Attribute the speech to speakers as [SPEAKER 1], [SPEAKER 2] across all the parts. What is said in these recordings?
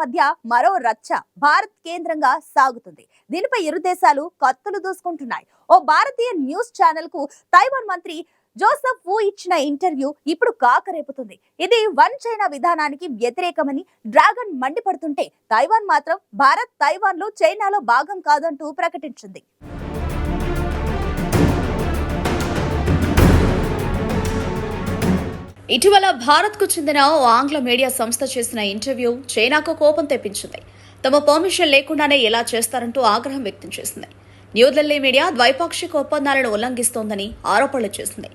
[SPEAKER 1] మధ్య మరో రచ్చ భారత్ కేంద్రంగా సాగుతుంది. దీనిపై ఇరు దేశాలు కత్తులు దూసుకుంటున్నాయి. ఓ భారతీయ న్యూస్ ఛానల్కు తైవాన్ మంత్రి జోసఫ్ వు ఇచ్చిన ఇంటర్వ్యూ ఇప్పుడు కాకరేపుతుంది. ఇది వన్ చైనా విధానానికి వ్యతిరేకమని డ్రాగన్ మండిపడుతుంటే తైవాన్ మాత్రం భారత్ తైవాన్లో చైనాలో భాగం కాదంటూ ప్రకటించింది.
[SPEAKER 2] ఇటీవల భారత్కు చెందిన ఓ ఆంగ్ల మీడియా సంస్థ చేసిన ఇంటర్వ్యూ చైనాకు కోపం తెప్పించింది. తమ పర్మిషన్ లేకుండానే ఎలా చేస్తారంటూ ఆగ్రహం వ్యక్తం చేసింది. న్యూఢిల్లీ మీడియా ద్వైపాక్షిక ఒప్పందాలను ఉల్లంఘిస్తోందని ఆరోపణలు చేసింది.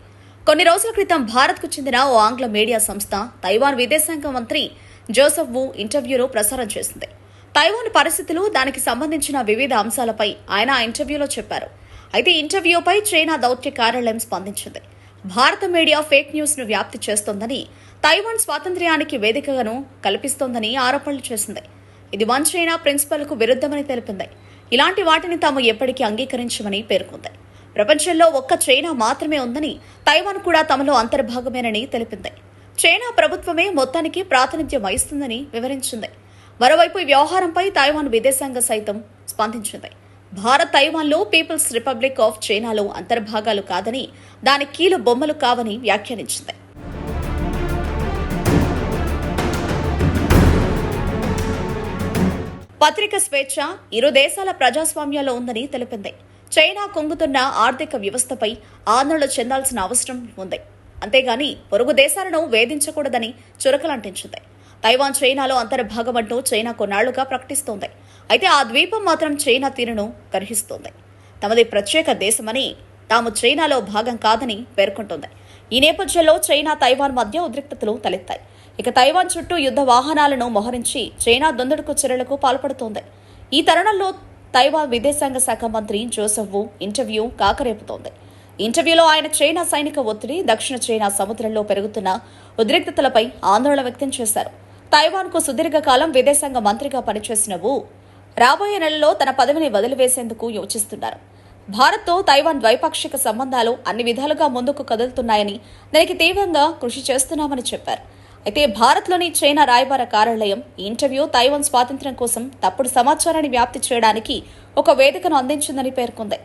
[SPEAKER 2] కొన్ని రోజుల క్రితం భారత్కు చెందిన ఓ ఆంగ్ల మీడియా సంస్థ తైవాన్ విదేశాంగ మంత్రి జోసఫ్ వు ఇంటర్వ్యూను ప్రసారం చేసింది. తైవాన్ పరిస్థితులు దానికి సంబంధించిన వివిధ అంశాలపై ఆయన ఆ ఇంటర్వ్యూలో చెప్పారు. అయితే ఇంటర్వ్యూపై చైనా దౌత్య కార్యాలయం స్పందించింది. భారత మీడియా ఫేక్ న్యూస్ను వ్యాప్తి చేస్తోందని తైవాన్ స్వాతంత్ర్యానికి వేదికను కల్పిస్తోందని ఆరోపణలు చేసింది. ఇది వన్ చైనా ప్రిన్సిపల్కు విరుద్ధమని తెలిపింది. ఇలాంటి వాటిని తాము ఎప్పటికీ అంగీకరించమని పేర్కొంది. ప్రపంచంలో ఒక్క చైనా మాత్రమే ఉందని తైవాన్ కూడా తమలో అంతర్భాగమేనని తెలిపింది. చైనా ప్రభుత్వమే మొత్తానికి ప్రాతినిధ్యం వహిస్తుందని వివరించింది. మరోవైపు ఈ వ్యవహారంపై తైవాన్ విదేశాంగ సైతం స్పందించింది. భారత్ తైవాన్లో పీపుల్స్ రిపబ్లిక్ ఆఫ్ చైనాలో అంతర్భాగాలు కాదని దాని కీలు బొమ్మలు కావని వ్యాఖ్యానించింది. పత్రిక స్వేచ్ఛ ఇరు దేశాల ప్రజాస్వామ్యంలో ఉందని తెలిపింది. చైనా కుంగుతున్న ఆర్థిక వ్యవస్థపై ఆందోళన చెందాల్సిన అవసరం ఉంది. అంతేగాని పొరుగు దేశాలను వేధించకూడదని చురకలంటించింది. తైవాన్ చైనాలో అంతర్భాగమంటూ చైనా కొన్నాళ్ళుగా ప్రకటిస్తోంది. అయితే ఆ ద్వీపం మాత్రం చైనా తీరును గర్హిస్తోంది తమది ప్రత్యేక దేశమని తాము చైనాలో భాగం కాదని పేర్కొంటోంది. ఈ నేపథ్యంలో చైనా తైవాన్ మధ్య ఉద్రిక్తతలు తలెత్తాయి. ఇక తైవాన్ చుట్టూ యుద్ధ వాహనాలను మోహరించి చైనా దొందడుకు చర్యలకు పాల్పడుతోంది. ఈ తరుణంలో తైవాన్ విదేశాంగ శాఖ మంత్రి జోసెఫ్ వు ఇంటర్వ్యూ కాకరేపుతోంది. ఇంటర్వ్యూలో ఆయన చైనా సైనిక ఒత్తిడి దక్షిణ చైనా సముద్రంలో పెరుగుతున్న ఉద్రిక్తతలపై ఆందోళన వ్యక్తం చేశారు. తైవాన్కు సుదీర్ఘకాలం విదేశాంగ మంత్రిగా పనిచేసిన వు రాబోయే నెలలో తన పదవిని వదిలివేసేందుకు యోచిస్తున్నారు. భారత్తో తైవాన్ ద్వైపాక్షిక సంబంధాలు అన్ని విధాలుగా ముందుకు కదులుతున్నాయని దానికి తీవ్రంగా కృషి చేస్తున్నామని చెప్పారు. అయితే భారత్లోని చైనా రాయబార కార్యాలయం ఈ ఇంటర్వ్యూ తైవాన్ స్వాతంత్ర్యం కోసం తప్పుడు సమాచారాన్ని వ్యాప్తి చేయడానికి ఒక వేదికను అందించిందని పేర్కొంది.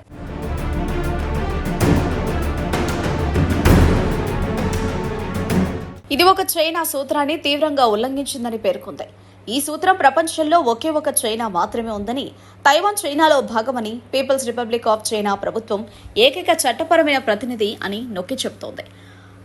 [SPEAKER 2] ఇది ఒక చైనా సూత్రాన్ని తీవ్రంగా ఉల్లంఘించిందని పేర్కొంది. ఈ సూత్రం ప్రపంచంలో ఒకే ఒక చైనా మాత్రమే ఉందని తైవాన్ చైనాలో భాగమని పీపుల్స్ రిపబ్లిక్ ఆఫ్ చైనా ప్రభుత్వం ఏకైక చట్టపరమైన ప్రతినిధి అని నొక్కి చెబుతోంది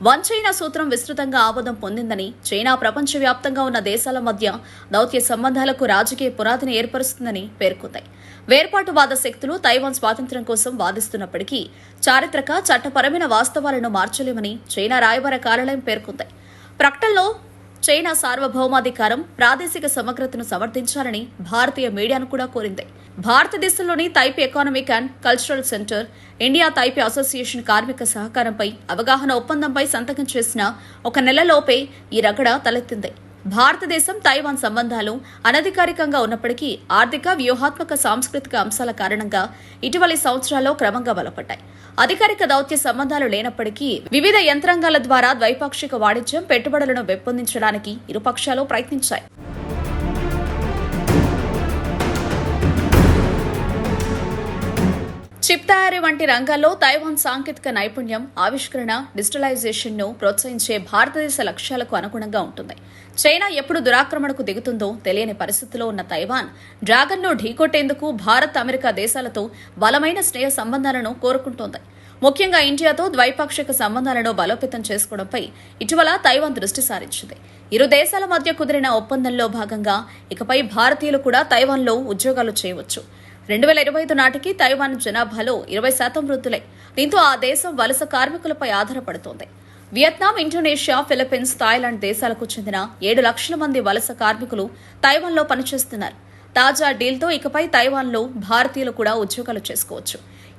[SPEAKER 2] వన్ చైనా సూత్రం విస్తృతంగా ఆమోదం పొందిందని చైనా ప్రపంచవ్యాప్తంగా ఉన్న దేశాల మధ్య దౌత్య సంబంధాలకు రాజకీయ పునాదిని ఏర్పరుస్తుందని పేర్కొంది. వేర్పాటువాద శక్తులు తైవాన్ స్వాతంత్ర్యం కోసం వాదిస్తున్నప్పటికీ చారిత్రక చట్టపరమైన వాస్తవాలను మార్చలేమని చైనా రాయబార కార్యాలయం పేర్కొంది. ప్రకటనలో చైనా సార్వభౌమాధికారం ప్రాదేశిక సమగ్రతను సమర్థించాలని భారతీయ మీడియాను కూడా కోరింది. భారతదేశంలోని Taipei Economic and Cultural Centre India Taipei Association కార్మిక సహకారంపై అవగాహన ఒప్పందంపై సంతకం చేసిన ఒక నెలలోపే ఈ రగడ తలెత్తింది. భారతదేశం తైవాన్ సంబంధాలు అనధికారికంగా ఉన్నప్పటికీ ఆర్థిక వ్యూహాత్మక సాంస్కృతిక అంశాల కారణంగా ఇటీవలి సంవత్సరాల్లో క్రమంగా బలపడ్డాయి. అధికారిక దౌత్య సంబంధాలు లేనప్పటికీ వివిధ యంత్రాంగాల ద్వారా ద్వైపాక్షిక వాణిజ్యం పెట్టుబడులను పెంపొందించడానికి ఇరుపక్షాలు ప్రయత్నించాయి. చిప్ తయారీ వంటి రంగాల్లో తైవాన్ సాంకేతిక నైపుణ్యం ఆవిష్కరణ డిజిటలైజేషన్ను ప్రోత్సహించే భారతదేశ లక్ష్యాలకు అనుగుణంగా ఉంటుంది. చైనా ఎప్పుడు దురాక్రమణకు దిగుతుందో తెలియని పరిస్థితిలో ఉన్న తైవాన్ డ్రాగన్ను ఢీకొట్టేందుకు భారత్ అమెరికా దేశాలతో బలమైన స్నేహ సంబంధాలను కోరుకుంటోంది. ముఖ్యంగా ఇండియాతో ద్వైపాక్షిక సంబంధాలను బలోపేతం చేసుకోవడంపై ఇటీవల తైవాన్ దృష్టి సారించింది. ఇరు దేశాల మధ్య కుదిరిన ఒప్పందంలో భాగంగా ఇకపై భారతీయులు కూడా తైవాన్లో ఉద్యోగాలు చేయవచ్చు. రెండు వేల ఇరవై ఐదు నాటికి తైవాన్ జనాభాలో ఇరవై శాతం వృద్ధులై. దీంతో ఆ దేశం వలస కార్మికులపై ఆధారపడుతోంది. వియత్నాం ఇండోనేషియా ఫిలిప్పీన్స్ థాయిలాండ్ దేశాలకు చెందిన ఏడు లక్షల మంది వలస కార్మికులు తైవాన్లో పనిచేస్తున్నారు. తాజా డీల్తో ఇకపై తైవాన్లో భారతీయులు కూడా ఉద్యోగాలు చేసుకోవచ్చు.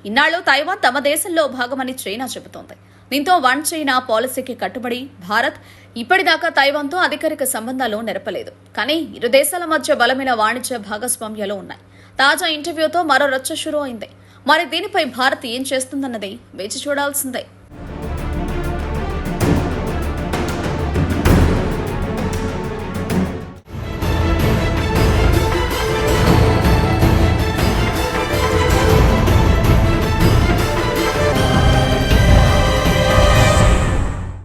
[SPEAKER 2] ఇన్నాళ్ళు తైవాన్ తమ దేశంలో భాగమని చైనా చెబుతోంది. దీంతో వన్ చైనా పాలసీకి కట్టుబడి భారత్ ఇప్పటిదాకా తైవాన్తో అధికారిక సంబంధాలు నెరపలేదు. కానీ ఇరు దేశాల మధ్య బలమైన వాణిజ్య భాగస్వామ్యాలు ఉన్నాయి. తాజా ఇంటర్వ్యూతో మరో రచ్చ షురూ అయింది. మరి దీనిపై భారత్ ఏం చేస్తుందన్నది వేచి చూడాల్సిందే.